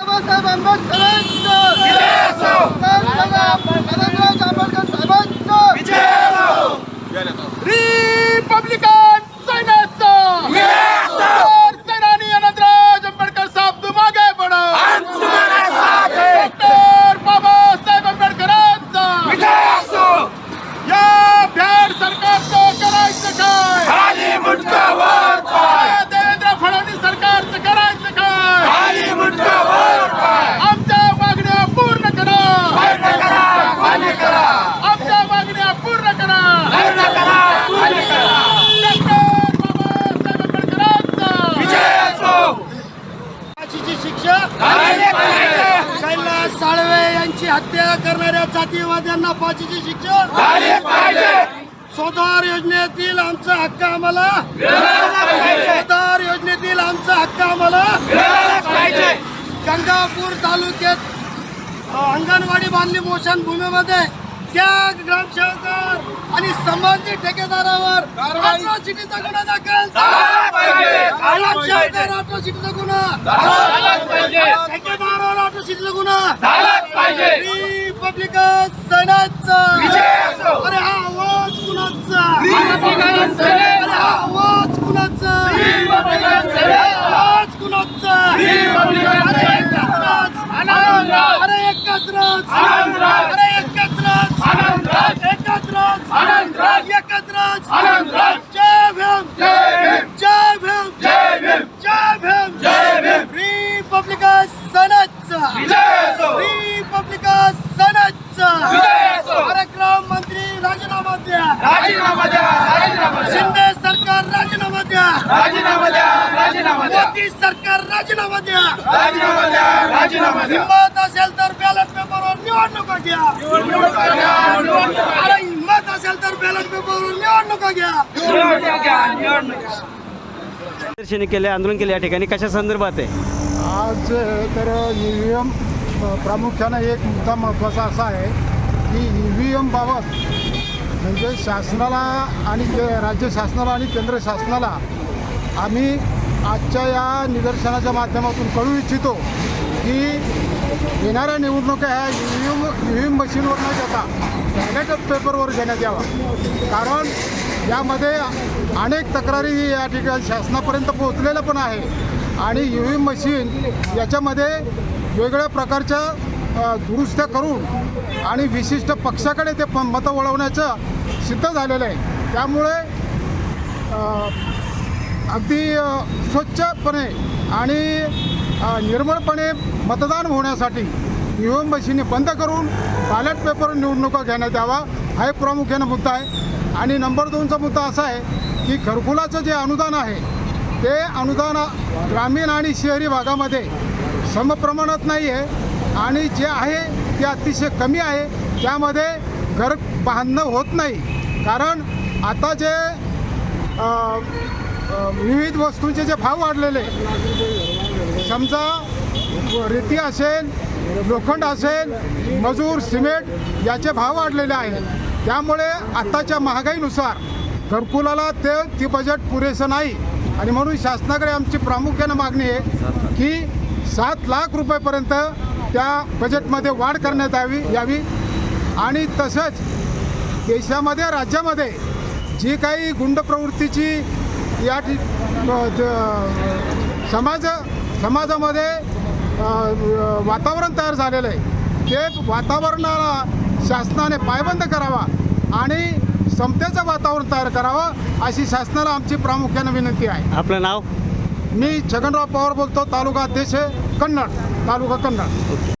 बाबासाहेब आंबेडकरांचं नरेंद्रजी आंबेडकर हत्या करणाऱ्या जातीवाद्यांना फाशीची शिक्षा स्वधार योजनेतील आमचा हक्क आम्हाला स्वधार योजनेतील आमचा हक्क आम्हाला गंगापूर तालुक्यात अंगणवाडी बांधली मोशन भूमीमध्ये त्या ग्रामसेवकावर आणि संबंधित ठेकेदारावर अट्रॉसिटीचा गुन्हा दाखल. गुन्हा. ठेकेदारावर अट्रॉसिटीचा गुन्हा. रिपब्लिकन सेनेचा अरे हा आवाज कुणाचा? अरे हा आवाज कुणाचा? आवाज कुणाचा? अरे एकच राज. अरे एकच राज अरे एकच राज एकच राज एकच राज जय भीम जय भीम जय भीम रिपब्लिकन सेनेचा रिपब्लिकन सेनेचा अरे ग्राम मंत्री राजीनामा द्या शिंदे सरकार राजीनामा द्या मोदी सरकार राजीनामा द्या. हिंमत असेल तर बॅलेट पेपरवर निवडणुका घ्या. अरे हिंमत असेल तर बॅलेट पेपरवर निवडणुका घ्या. प्रदर्शनी केले आंदोलन केले या ठिकाणी. कशा संदर्भात आहे? आज तर ई व्ही एम प्रामुख्यानं एक मुद्दा महत्त्वाचा असा आहे की ई व्ही एम बाबत म्हणजे शासनाला आणि राज्य शासनाला आणि केंद्र शासनाला आम्ही आजच्या या निदर्शनाच्या माध्यमातून कळू इच्छितो की येणाऱ्या निवडणुका ह्या E V M E V M मशीनवर न घेता बॅलेट पेपरवर घेण्यात यावा कारण यामध्ये अनेक तक्रारी या ठिकाणी शासनापर्यंत पोहोचलेल्या पण आहे. आणि ई व्ही एम मशीन याच्यामध्ये वेगवेगळ्या प्रकारच्या दुरुस्त्या करून आणि विशिष्ट पक्षाकडे ते प मतं वळवण्याचं सिद्ध झालेलं आहे. त्यामुळे अगदी स्वच्छपणे आणि निर्मळपणे मतदान होण्यासाठी ई बंद करून बॅलेट पेपर निवडणुका घेण्यात यावा हा एक प्रामुख्यानं मुद्दा आहे. आणि नंबर दोनचा मुद्दा असा आहे की घरकुलाचं जे अनुदान आहे ते अनुदान ग्रामीण आणि शहरी भागामध्ये समप्रमाणात नाही आहे. आणि जे आहे ते अतिशय कमी आहे. त्यामध्ये घर बांधणं होत नाही. कारण आता जे विविध वस्तूंचे जे भाव वाढलेले समजा रेती असेल लोखंड असेल मजूर सिमेंट याचे भाव वाढलेले आहेत. त्यामुळे आत्ताच्या महागाईनुसार घरकुलाला ते ती बजेट पुरेसं नाही. आणि म्हणून शासनाकडे आमची प्रामुख्यानं मागणी आहे की सात लाख रुपयेपर्यंत त्या बजेटमध्ये वाढ करण्यात यावी यावी. आणि तसंच देशामध्ये राज्यामध्ये जी काही गुंड प्रवृत्तीची या ठि अ, ज- समाज समाजामध्ये वातावरण तयार झालेलं आहे. ते वातावरणाला शासनाने पायबंद करावा आणि समतेचं वातावरण तयार करावं अशी शासनाला आमची प्रामुख्यानं विनंती आहे. आपलं नाव? मी छगनराव पवार बोलतो तालुका अध्यक्ष कन्नड तालुका कन्नड.